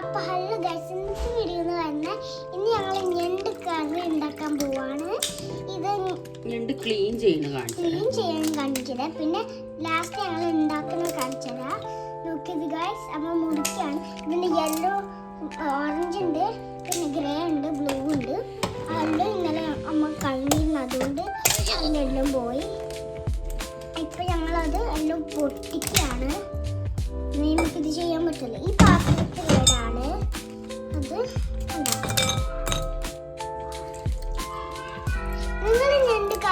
അപ്പൊ hello guys ഇന്നത്തെ video എന്ന് പറഞ്ഞാൽ ഇന്ന് ഞങ്ങൾ ഞണ്ട് കറി ഉണ്ടാക്കാൻ പോവാണ്. ഇത് ഞണ്ട് ക്ലീൻ ചെയ്യുന്ന കാണിച്ചു ക്ലീൻ ചെയ്യാൻ കാണിച്ചത്. പിന്നെ ലാസ്റ്റ് ഞങ്ങൾ ഉണ്ടാക്കുന്ന കാണിച്ചതാ. നോക്കിയത് ഗൈസ് അമ്മ മുറിക്കാണ്. ഇതിന് യെല്ലോ ഓറഞ്ച് ഉണ്ട് പിന്നെ ഗ്രേ ഉണ്ട് ബ്ലൂ ഉണ്ട്. അതുകൊണ്ട് ഇന്നലെ അമ്മ കഴിഞ്ഞിരുന്നു അതുകൊണ്ട് അതിന്റെ എല്ലാം പോയി.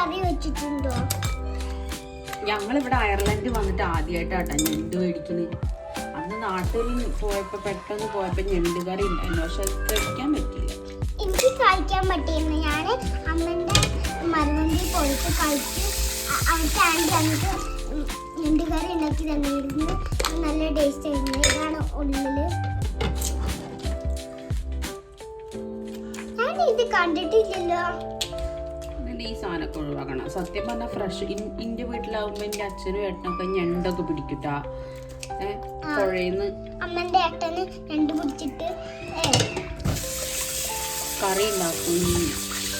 കറി വെച്ചിട്ടുണ്ടോ? ഞങ്ങൾ ഇവിടെ അയർലൻഡ് വന്നിട്ട് ആദ്യമായിട്ടാട്ടാ ഞണ്ട് മേടിക്കുന്നത് അന്ന് നാട്ടിൽ പോയപ്പോ പെട്ടെന്ന് പോയപ്പോ ഞണ്ട് കറി ഉണ്ടായിരുന്നു. പക്ഷെ അത് കഴിക്കാൻ പറ്റില്ല എനിക്ക് കഴിക്കാൻ പറ്റിയിരുന്നു. ഞാൻ അമ്മന്റെ മരുന്നിൽ പോയിട്ട് കഴിച്ച് അവിടുത്തെ ആന്റി ഞണ്ട് കറി ഉണ്ടാക്കി തന്നിരുന്നു. നല്ല ടേസ്റ്റ് ആയിരുന്നു. ഇതാണ് ഉള്ളിൽ. ഞാൻ ഇത് കണ്ടിട്ടില്ലല്ലോ. ഈ സാധനമൊക്കെ ഒഴിവാക്കണം. സത്യം പറഞ്ഞാൽ ഫ്രഷ് എന്റെ വീട്ടിലാവുമ്പോ എന്റെ അച്ഛനും ഏട്ടനൊക്കെ ഞണ്ടൊക്കെ പിടിക്കട്ട. പുഴയിന്ന് ഏട്ടന് പിടിച്ചിട്ട് കറി ഉണ്ടാക്കും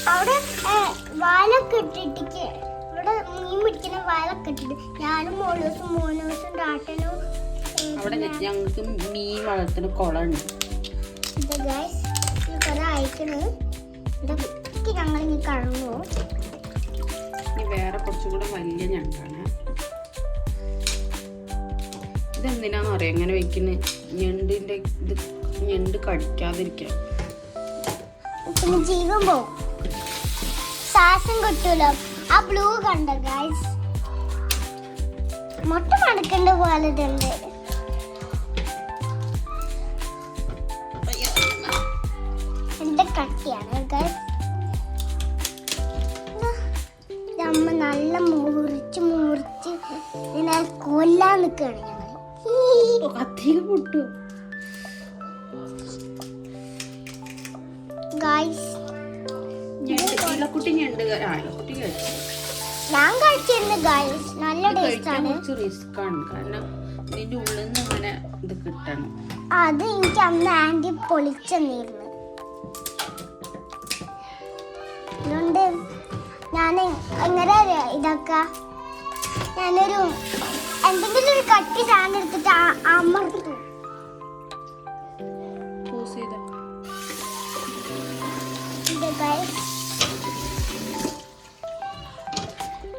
അവിടെ ഏ, വാലൊക്കെ ഇട്ടിട്ട് അവിടെ മീൻ പിടിക്കുന്ന വാലൊക്കെ ഇട്ടിട്ട്. ഞാനും മോളൂസും മോനൂസും ഡാട്ടനും അവിടെ ഞങ്ങൾക്ക് മീൻ വളർത്തുന്ന കുളമുണ്ട് ഇത് ഗൈസ് കുറെ ഇതൊക്കെ ഞങ്ങൾ ഇനി കഴങ്ങു ഇനി വേറെ കുറച്ചും കൂടെ വലിയ ഞണ്ടാണ്. ഇതെന്തിനാന്ന് അറിയാം? ഇങ്ങനെ വെക്കുന്നത് ഞണ്ടിന്റെ ഇത് ഞണ്ട് കടിക്കാതിരിക്കാൻ. പിന്നെ ജീവൻ പോവും. ശ്വാസം കിട്ടൂലോ? ആ ബ്ലൂ കണ്ട ഗൈസ് മുട്ട മണക്കേണ്ട പോലെ ഇതുണ്ട്. കട്ടിയാണ് ഗൈസ് കൊല്ലാൻ നിൽക്കുകയാണ് ഞങ്ങൾ കത്തിയിൽ പൊട്ടു ആ ഞാൻ കഴിച്ചിരുന്നു ഗൈസ് നല്ല ടേസ്റ്റ് ആണ്. കുറച്ച് റിസ്ക് ആണ്. കാരണം ഇതിന്റെ ഉള്ളിൽ നിന്ന് ഇത് കിട്ടണം. അത് എനിക്ക് അന്ന് ആന്റി പൊളിച്ചെന്നിരുന്നു. അതുകൊണ്ട് ഞാൻ എങ്ങനെ ഇതാക്ക? ഞാനൊരു എന്തെങ്കിലും ഒരു കട്ടി സാധനം എടുത്തിട്ട് അമർത്തും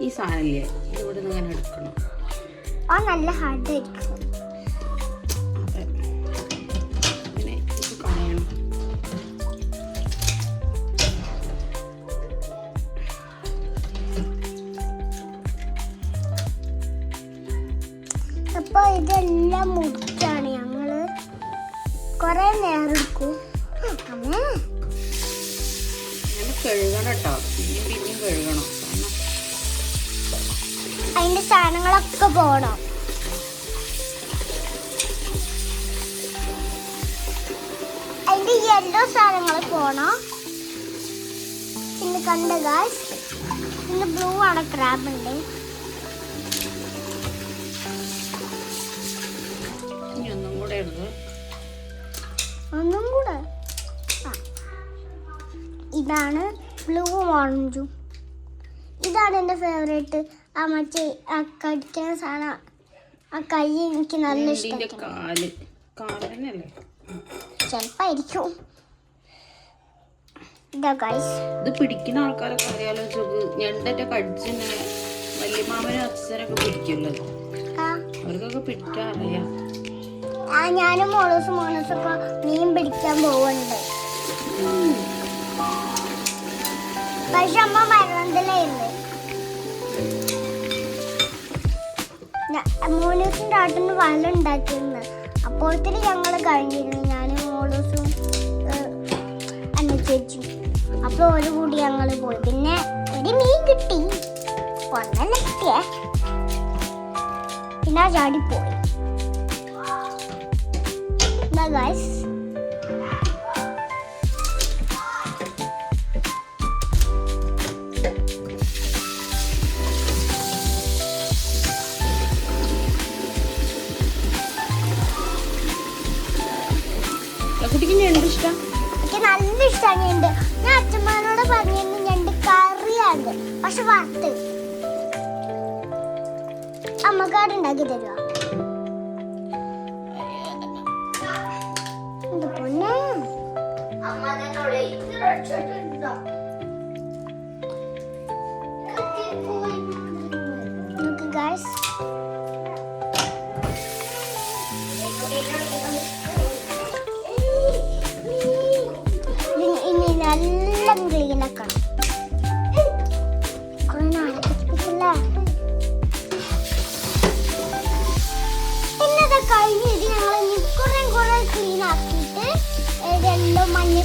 ഈ സാധനമില്ലേ ഇവിടെ നിന്ന് ഇങ്ങനെ എടുക്കണം. ആ നല്ല ഹാർഡ് ആയിരിക്കും. അപ്പൊ ഇതെല്ലാം മുറിച്ചാണ് ഞങ്ങൾ കുറേ നേരം എടുക്കും. അമ്മേ. കഴുകണം കേട്ടോ. പിന്നെയും പിന്നെയും കഴുകണം. സാധനങ്ങളൊക്കെ പോണം. അതിന്റെ യെല്ലോ സാധനങ്ങൾ പോണം. പിന്നെ കണ്ട ഗാസ് പിന്നെ ബ്ലൂ ആണ് ക്രാബ് ഉണ്ട്. ഇനി ഒന്നും കൂടെ. ഇതാണ് ബ്ലൂ ഓറഞ്ചും ഇതാണ് എന്റെ ഫേവറേറ്റ് ആ മറ്റേ ആ കടിക്കുന്ന സാധനം. ആ കൈ എനിക്ക് നല്ല ഇഷ്ടം. ചിലപ്പായിരിക്കും. ഇതാ ഗൈസ് ഇത് പിടിക്കുന്ന ആൾക്കാരൊക്കെ അറിയാലോ ചുക്ക് ഞണ്ടൊക്കെ കടിച്ചിങ്ങനെ വലിയ മാമനും അച്ഛനൊക്കെ പിടിക്കുമല്ലോ. അവർക്കൊക്കെ പിടിക്കാൻ അറിയാം. ആ ഞാനും മോളൂസും മോളൂസും ഒക്കെ മീൻ പിടിക്കാൻ പോവുന്നുണ്ട് പക്ഷെ അമ്മ മരണത്തിലായിരുന്നു മോനൂസും ഡാട്ടിന് വല ഉണ്ടാക്കിയിരുന്നു. അപ്പോഴത്തേന് ഞങ്ങൾ കഴിഞ്ഞിരുന്നു. ഞാനും മോളൂസും ചേച്ചി അപ്പോൾ ഒരു കൂടി ഞങ്ങൾ പോയി. പിന്നെ ഒരു മീൻ കിട്ടി. ഒന്നല്ല കിട്ടിയേ? പിന്നെ ഗൈസ് കുട്ടിക്ക് ഞണ്ട് ഇഷ്ടം? എനിക്ക് നല്ല ഇഷ്ടമാണ് ഞണ്ട് ഞാൻ അച്ഛന്മാരോട് പറഞ്ഞു ഞണ്ട് കറിയാണ് പക്ഷെ വറുത്ത്. അമ്മക്കാരുണ്ടാക്കി തരുവാ? 这是，这是你的。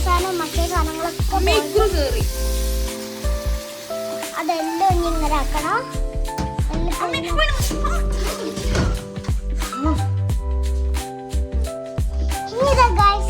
സാധനം മറ്റേ സാധനങ്ങളൊക്കെ അതെല്ലാം ഇങ്ങനെ ആക്കണം. ഗായ്സ്